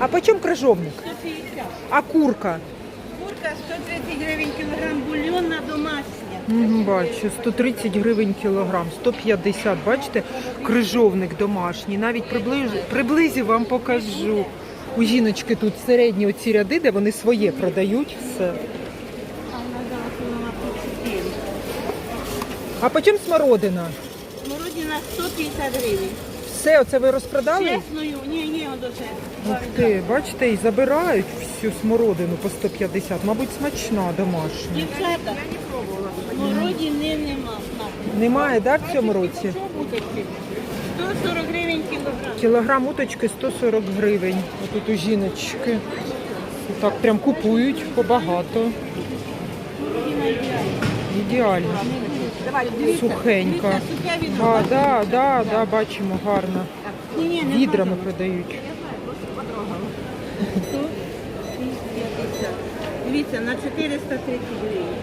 А по чому крижовник? 150. А курка? Курка 130 гривень кілограм, бульйонна домашня. Мгм, Бачу, 130 гривень кілограм, 150, бачите, крижовник домашній. Навіть приблизу, приблизі вам покажу. У жіночки тут середні оці ряди, де вони своє продають все. А вона дала кілограм по 4. А по чому смородина? Смородина 150 гривень. Все, оце ви розпродали? Чесною, ні, ні. Ух ти, бачите, і забирають всю смородину по 150. Мабуть, смачна домашня. Дівчата, смородини нема. Немає, так, в цьому році? 140 гривень кілограм. Кілограм уточки 140 гривень. Отут у жіночки. Так прям купують побагато. Ідеально. Сухенька. А, да, да, да, бачимо, гарно. Відрами продають. Дивіться, на 430 гривень.